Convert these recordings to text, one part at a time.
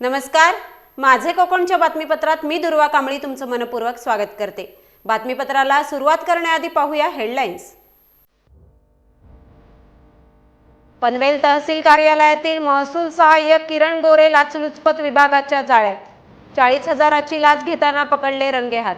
नमस्कार. माझे कोकणच्या बातमीपत्रात मी दुर्वा कांबळी तुमचं मनपूर्वक स्वागत करते. बातमीपत्राला सुरुवात करण्याआधी पाहूया हेडलाईन्स. पनवेल तहसील कार्यालयातील महसूल सहाय्यक किरण गोरे लाचलुचपत विभागाच्या जाळ्यात. चाळीस हजाराची लाच घेताना पकडले रंगेहात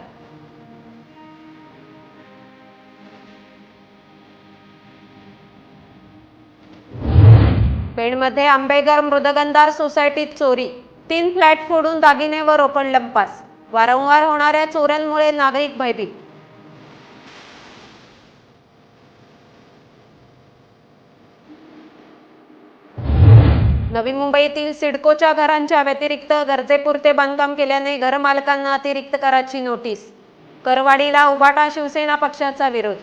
पेणमध्ये आंबेगर मृदगंधार सोसायटीत चोरी. तीन फ्लॅट फोडून दागिने व रोकड लंपास. वारंवार होणाऱ्या चोऱ्यांमुळे नागरिक भयभीत. नवी मुंबईतील सिडकोच्या घरांच्या व्यतिरिक्त गरजेपुरते बांधकाम केल्याने घरमालकांना अतिरिक्त कराची नोटीस. करवाढीला उभाटा शिवसेना पक्षाचा विरोध.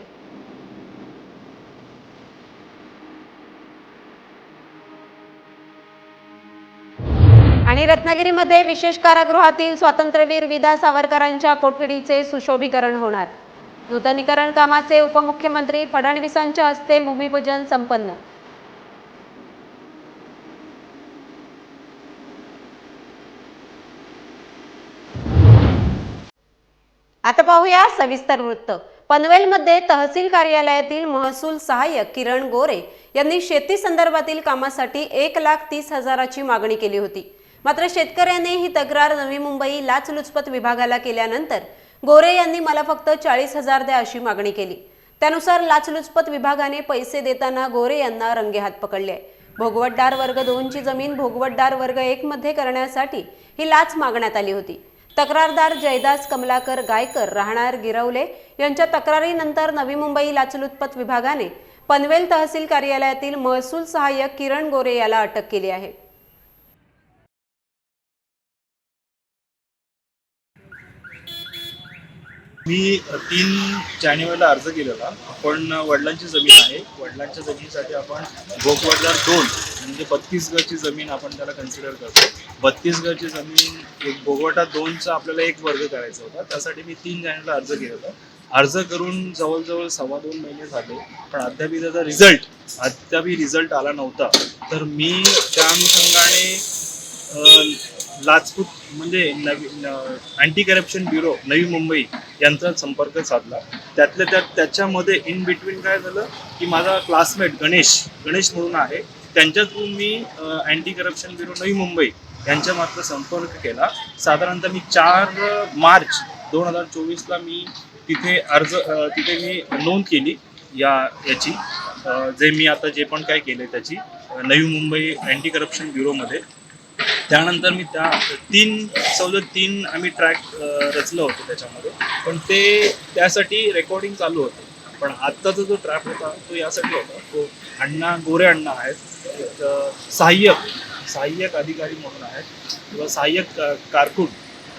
आणि रत्नागिरीमध्ये विशेष कारागृहातील स्वातंत्र्यवीर विदा सावरकरांच्या कोठडीचे सुशोभीकरण होणार. नूतनीकरण कामाचे उपमुख्यमंत्री फडणवीसांच्या हस्ते भूमिपूजन संपन्न. आता पाहूया सविस्तर वृत्त. पनवेलमध्ये तहसील कार्यालयातील महसूल सहाय्यक किरण गोरे यांनी शेती संदर्भातील कामासाठी एक लाख तीस हजाराची मागणी केली होती. मात्र शेतकऱ्याने ही तक्रार नवी मुंबई लाचलुचपत विभागाला केल्यानंतर गोरे यांनी मला फक्त चाळीस हजार द्या अशी मागणी केली. त्यानुसार लाचलुचपत विभागाने पैसे देताना गोरे यांना रंगेहात पकडले. आहे. वर्ग दोनची जमीन भोगवटदार वर्ग एक मध्ये करण्यासाठी ही लाच मागण्यात आली होती. तक्रारदार जयदास कमलाकर गायकर राहणार गिरवले यांच्या तक्रारीनंतर नवी मुंबई लाचलुचपत विभागाने पनवेल तहसील कार्यालयातील महसूल सहाय्यक किरण गोरे याला अटक केली आहे. मी तीन जानेवारीला अर्ज केलेला. आपण वडिलांची जमीन आहे. वडिलांच्या जमिनीसाठी आपण भोगवडदार दोन म्हणजे बत्तीस गजची जमीन आपण त्याला कन्सिडर करतो. बत्तीस गजची जमीन एक भोगवटा दोनचा आपल्याला एक वर्ग करायचा होता. त्यासाठी मी तीन जानेवारीला अर्ज केलेला. अर्ज करून जवळजवळ सव्वा दोन महिने झाले. पण अद्यापही त्याचा रिझल्ट अद्यापही रिझल्ट आला नव्हता. तर मी त्या अनुषंगाने लाजपूत लाचपूत म्हणजे नवी anti corruption bureau Navi Mumbai यांचा संपर्क साधला. त्यातल्या त्यात त्याच्यामध्ये इन बिटवीन काय झालं की माझा क्लासमेट गणेश गणेश म्हणून आहे. त्यांच्यातून मी anti corruption bureau Navi Mumbai यांच्या मात्र संपर्क केला. साधारणतः मी चार मार्च दोन हजार चोवीसला मी तिथे अर्ज तिथे मी नोंद केली या याची. जे मी आता जे पण काय केलं त्याची नवी मुंबई अँटी करप्शन ब्युरोमध्ये त्यानंतर मी त्या तीन सवलत तीन आम्ही ट्रॅक रचलं होतं त्याच्यामध्ये. पण ते त्यासाठी रेकॉर्डिंग चालू होतं. पण आत्ताचा जो ट्रॅक होता तो यासाठी होता. तो अण्णा गोरे अण्णा आहेत. एक, सहाय्यक सहाय्यक अधिकारी म्हणून आहेत. किंवा सहाय्यक का- कारकून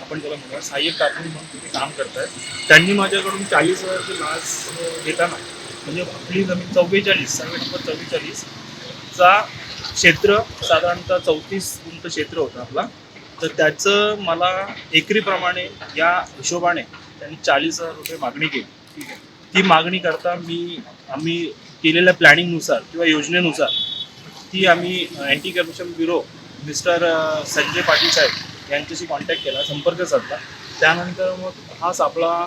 आपण त्याला म्हणूया सहाय्यक कारकून म्हणून तिथे काम करतायत. त्यांनी माझ्याकडून चाळीस हजारची लाच घेताना म्हणजे आपली जमीन चव्वेचाळीस सर्वे नंबर क्षेत्र साधारणतः चौतीस गुंठ क्षेत्र होतं आपला. तर त्याचं मला एकरीप्रमाणे या हिशोबाने त्यांनी चाळीस हजार रुपये मागणी केली. ठीक आहे ती मागणी करता मी आम्ही केलेल्या प्लॅनिंगनुसार किंवा योजनेनुसार ती आम्ही anti corruption bureau mister Sanjay Patil साहेब यांच्याशी कॉन्टॅक्ट केला संपर्क साधला. त्यानंतर मग हा सापळा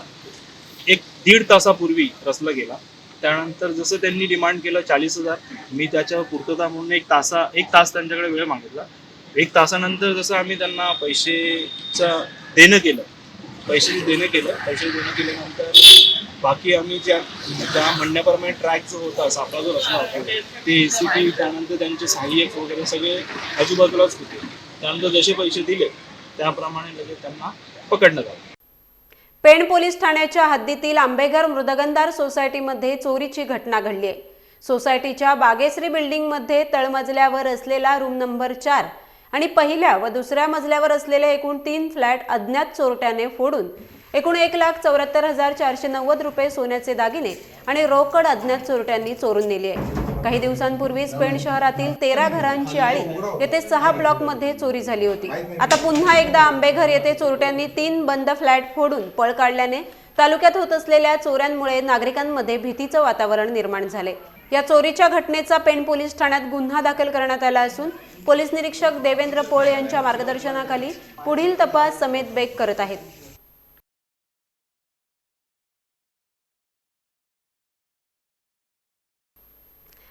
एक दीड तासापूर्वी रचला गेला. त्यानंतर जसं त्यांनी डिमांड केलं चाळीस हजार मी त्याच्यावर पूर्तता म्हणून एक तासा एक तास त्यांच्याकडे वेळ मागितला. एक तासानंतर जसं आम्ही त्यांना पैसेचं देणं केलं पैसे देणं केलं पैसे देणं केल्यानंतर बाकी आम्ही ज्या त्या म्हणण्याप्रमाणे ट्रॅक जो होता सापळा जो रचना होता ते ए सी पी त्यानंतर त्यांचे सहाय्यक वगैरे सगळे आजूबाजूलाच होते. त्यानंतर जसे पैसे दिले त्याप्रमाणे लगेच त्यांना पकडण्यात आलं. पेण पोलीस ठाण्याच्या हद्दीतील आंबेघर मृदगंधार सोसायटीमध्ये चोरीची घटना घडली आहे. सोसायटीच्या बागेश्री बिल्डिंगमध्ये तळमजल्यावर असलेला रूम नंबर चार आणि पहिल्या व दुसऱ्या मजल्यावर असलेले एकूण तीन फ्लॅट अज्ञात चोरट्याने फोडून एकूण एक लाख चौऱ्याहत्तर हजार चारशे नव्वद रुपये सोन्याचे दागिने आणि रोकड अज्ञात चोरट्यांनी चोरून नेली आहे. काही दिवसांपूर्वीच पेण शहरातील तेरा घरांची आळी येथे सहा ब्लॉकमध्ये चोरी झाली होती. आता पुन्हा एकदा आंबेघर येथे चोरट्यांनी तीन बंद फ्लॅट फोडून पळ काढल्याने तालुक्यात होत असलेल्या चोऱ्यांमुळे नागरिकांमध्ये भीतीचं वातावरण निर्माण झाले. या चोरीच्या घटनेचा पेण पोलीस ठाण्यात गुन्हा दाखल करण्यात आला असून पोलीस निरीक्षक देवेंद्र पोळ यांच्या मार्गदर्शनाखाली पुढील तपास समेत बेग करत आहेत.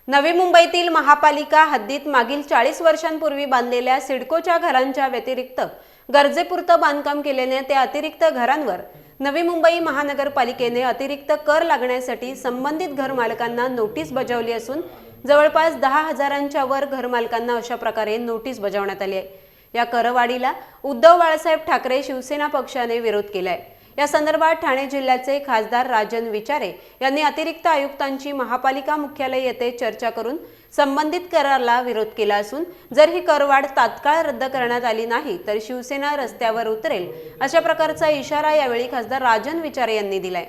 नवी मुंबईतील महापालिका हद्दीत मागील चाळीस वर्षांपूर्वी बांधलेल्या सिडकोच्या घरांच्या व्यतिरिक्त गरजेपुरतं बांधकाम केल्याने त्या अतिरिक्त घरांवर नवी मुंबई महानगरपालिकेने अतिरिक्त कर लागण्यासाठी संबंधित घरमालकांना नोटीस बजावली असून जवळपास दहा हजारांच्या वर घरमालकांना अशा प्रकारे नोटीस बजावण्यात आली आहे. या करवाढीला उद्धव बाळासाहेब ठाकरे शिवसेना पक्षाने विरोध केलाय. या संदर्भात ठाणे जिल्ह्याचे खासदार राजन विचारे यांनी अतिरिक्त आयुक्तांची महापालिका मुख्यालय येथे चर्चा करून संबंधित करारला विरोध केला असून जर ही करवाढ तात्काळ रद्द करण्यात आली नाही तर शिवसेना रस्त्यावर उतरेल अशा प्रकारचा इशारा यावेळी खासदार राजन विचारे यांनी दिलाय.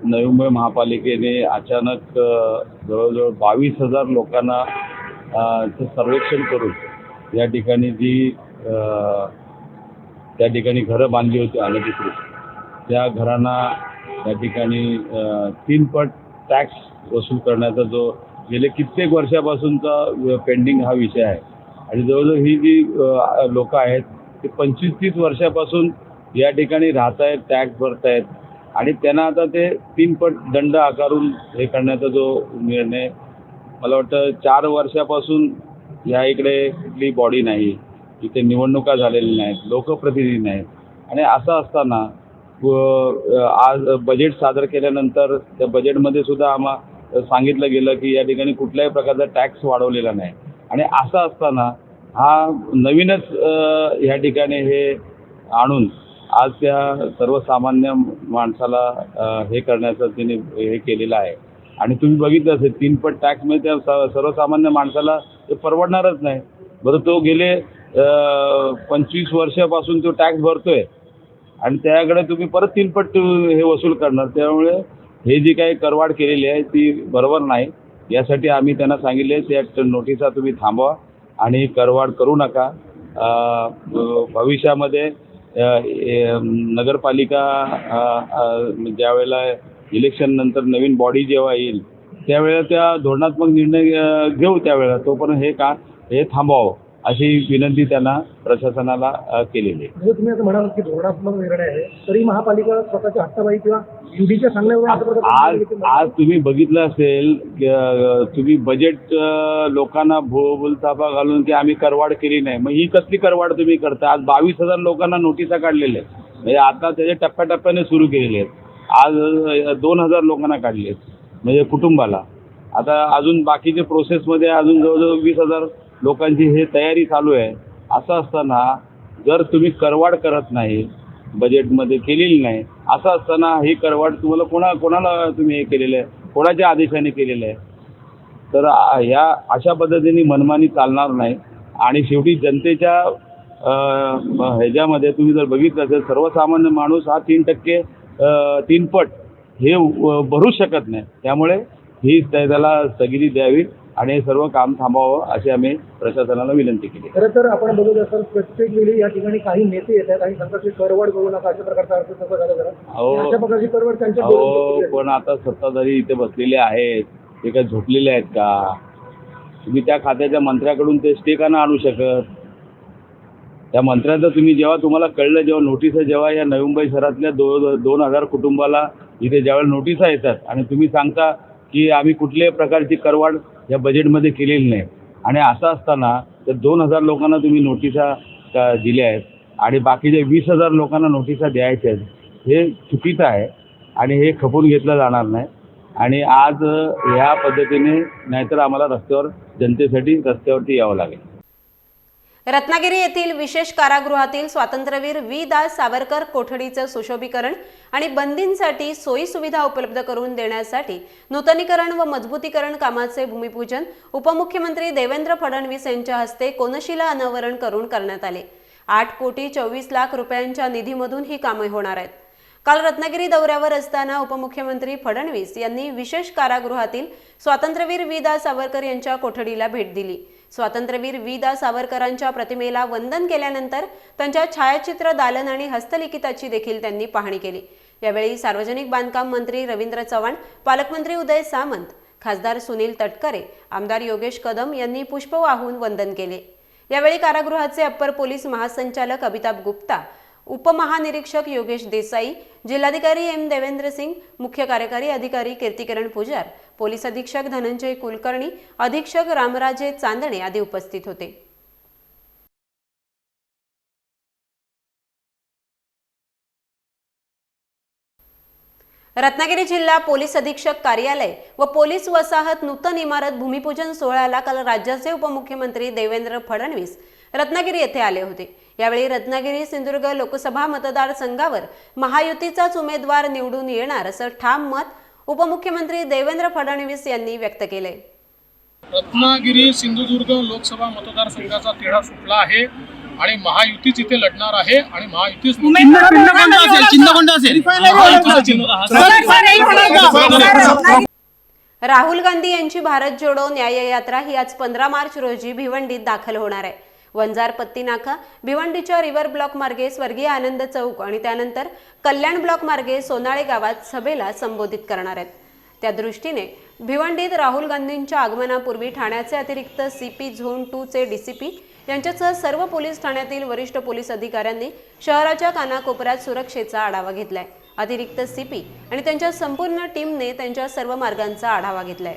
नवी मुंबई महापालिकेने अचानक जवळजवळ बावीस हजार लोकांना सर्वेक्षण करून या ठिकाणी जी त्या ठिकाणी घरं बांधली होती अनधिकृत त्या घरांना त्या ठिकाणी तीनपट तीन पट टॅक्स वसूल करण्याचा जो गेले कित्येक वर्षापासूनचा पेंडिंग हा विषय आहे. आणि जवळजवळ ही जी लोक आहेत ते पंचवीस तीस वर्षापासून या ठिकाणी राहत आहेत टॅक्स भरत आहेत आणि त्यांना आता ते तीन पट दंड आकारून हे करण्याचा जो निर्णय मला वाटतं चार वर्षापासून या इकडे कुठली बॉडी नाही. इथे निवडणुका झालेल्या नाहीत लोकप्रतिनिधी नाहीत. आणि असं असताना आज बजेट सादर केल्यानंतर त्या बजेटमध्ये सुद्धा आम्हा सांगितलं गेलं की या ठिकाणी कुठल्याही प्रकारचा टॅक्स वाढवलेला नाही. आणि असं असताना हा नवीनच ह्या ठिकाणी हे आणून आज त्या सर्वसामान्य माणसाला हे करण्याचं तिने हे केलेलं आहे. आणि तुम्ही बघितलं असेल तीनपट टॅक्समध्ये त्या स- सर्वसामान्य माणसाला ते परवडणारच नाही. बरं तो गेले पंचवीस वर्षापासून तो टॅक्स भरतोय. आणि त्याकडे तुम्ही परत तीनपट हे वसूल करणार. त्यामुळे हे जी काही करवाढ केलेली आहे ती बरोबर नाही. यासाठी आम्ही त्यांना सांगितले त्या नोटिसा तुम्ही थांबवा आणि करवाढ करू नका. भविष्यामध्ये नगरपालिका ज्यावेळेला इलेक्शन नंतर नवीन बॉडी जेव्हा येईल त्यावेळेला त्या धोरणात्मक निर्णय घेऊ त्यावेळेला. तोपर्यंत हे का हे थांबवावं. अशी विनंती त्यांना प्रशासनाला केलेली आहे. म्हणजे तुम्ही असं म्हणाल की धोरणात्मक निर्णय आहे तरी महापालिका स्वतःच्या हट्टाबाई किंवा युडीच्या सांगण्यावर आज. आज तुम्ही बघितलं असेल की, तुम्ही बजेट अ, लोकांना बोलतापा घालून की आम्ही करवाढ केली नाही. मग ही कसली करवाढ तुम्ही करता? आज बावीस हजार लोकांना नोटिसा काढलेल्या आहेत. म्हणजे आता त्याचे टप्प्याटप्प्याने सुरू केलेले आहेत. आज दोन हजार लोकांना काढले आहेत. म्हणजे कुटुंबाला. आता अजून बाकीचे प्रोसेसमध्ये अजून जवळजवळ वीस हजार लोकांची हे तयारी चालू आहे. असं असताना जर तुम्ही करवाढ करत नाही बजेटमध्ये केलेली नाही असं असताना ही करवाढ तुम्हाला कोणा कोणाला तुम्ही हे केलेलं आहे? कोणाच्या आदेशाने केलेलं आहे? तर ह्या अशा पद्धतीने मनमानी चालणार नाही. आणि शेवटी जनतेच्या ह्याच्यामध्ये तुम्ही जर बघितलं तर सर्वसामान्य माणूस हा तीन टक्के तीनपट तीन पट हे भरूच शकत नाही. त्यामुळे ही त्या- त्याला स्थगिती द्यावी. आणि हे सर्व काम थांबावं अशी आम्ही प्रशासनाला विनंती केली. खरं तर आपण बघत असाल प्रत्येक वेळी या ठिकाणी काही नेते येतात आणि सांगतात की करवाढ करू नका अशा प्रकारचा अर्थ झालं जरा. अशा प्रकारची करवाढ त्यांच्या डोळ्यात पण आता सत्ताधारी इथे बसलेले आहेत ते काय झोपलेले आहेत का? तुम्ही त्या खात्याच्या मंत्र्याकडून ते स्टे का आणू शकत. त्या मंत्र्याचं तुम्ही जेव्हा तुम्हाला कळलं जेव्हा नोटिसा जेव्हा या नवी मुंबई शहरातल्या दो दोन हजार कुटुंबाला इथे ज्यावेळेला नोटिसा येतात आणि तुम्ही सांगता की आम्ही कुठल्याही प्रकारची करवाढ या बजेटमध्ये केलेली नाही आणि असं असताना तर दोन हजार लोकांना तुम्ही नोटिसा दिल्या आहेत आणि बाकीचे वीस हजार लोकांना नोटिसा द्यायच्या आहेत हे चुकीचं आहे आणि हे खपून घेतलं जाणार नाही. आणि आज ह्या पद्धतीने नाहीतर आम्हाला रस्त्यावर जनतेसाठी रस्त्यावरती यावं लागेल. रत्नागिरी येथील विशेष कारागृहातील स्वातंत्र्यवीर वी. दास सावरकर कोठडीचं सुशोभीकरण आणि बंदींसाठी सोयी सुविधा उपलब्ध करून देण्यासाठी नूतनीकरण व मजबूतीकरण कामाचे भूमिपूजन उपमुख्यमंत्री देवेंद्र फडणवीस यांच्या हस्ते कोनशिला अनावरण करून करण्यात आले. आठ कोटी चोवीस लाख रुपयांच्या निधीमधून ही कामे होणार आहेत. काल रत्नागिरी दौऱ्यावर असताना उपमुख्यमंत्री फडणवीस यांनी विशेष कारागृहातील स्वातंत्र्यवीर वी. दास सावरकर यांच्या कोठडीला भेट दिली. स्वातंत्र्यवीर वी दा. सावरकरांच्या प्रतिमेला वंदन केल्यानंतर त्यांच्या छायाचित्र दालन आणि हस्तलिखिताची देखील त्यांनी पाहणी केली. यावेळी सार्वजनिक बांधकाम मंत्री रवींद्र चव्हाण पालकमंत्री उदय सामंत खासदार सुनील तटकरे आमदार योगेश कदम यांनी पुष्प वाहून वंदन केले. यावेळी कारागृहाचे अप्पर पोलीस महासंचालक अमिताभ गुप्ता उपमहानिरीक्षक योगेश देसाई जिल्हाधिकारी एम. देवेंद्र सिंग मुख्य कार्यकारी अधिकारी कीर्तिकरण पुजार पोलीस अधीक्षक धनंजय कुलकर्णी अधीक्षक रामराजे चांदणे आदी उपस्थित होते. रत्नागिरी जिल्हा पोलीस अधीक्षक कार्यालय व पोलीस वसाहत नूतन इमारत भूमिपूजन सोहळ्याला काल राज्याचे उपमुख्यमंत्री देवेंद्र फडणवीस रत्नागिरी येथे आले होते. यावेळी रत्नागिरी सिंधुदुर्ग लोकसभा मतदारसंघावर महायुतीचाच उमेदवार निवडून येणार असं ठाम मत उपमुख्यमंत्री देवेंद्र फडणवीस यांनी व्यक्त केले. रत्नागिरी सिंधुदुर्ग लोकसभा मतदारसंघाचा तिढा सुटला आहे आणि महायुतीच इथे लढणार आहे आणि महायुतीच. राहुल गांधी यांची भारत जोडो न्याय यात्रा ही आज पंधरा मार्च रोजी भिवंडीत दाखल होणार आहे. वंजार नाका भिवंडीच्या रिव्हर ब्लॉक मार्गे स्वर्गीय आनंद चौक आणि त्यानंतर कल्याण ब्लॉक मार्गे सोनाळे गावात सभेला संबोधित करणार आहेत. त्या दृष्टीने भिवंडीत राहुल गांधींच्या आगमनापूर्वी ठाण्याचे अतिरिक्त सी पी झोन टू चे डीसीपी यांच्यासह सर्व पोलीस ठाण्यातील वरिष्ठ पोलीस अधिकाऱ्यांनी शहराच्या कानाकोपऱ्यात सुरक्षेचा आढावा घेतलाय. अतिरिक्त सीपी आणि त्यांच्या संपूर्ण टीमने त्यांच्या सर्व मार्गांचा आढावा घेतलाय.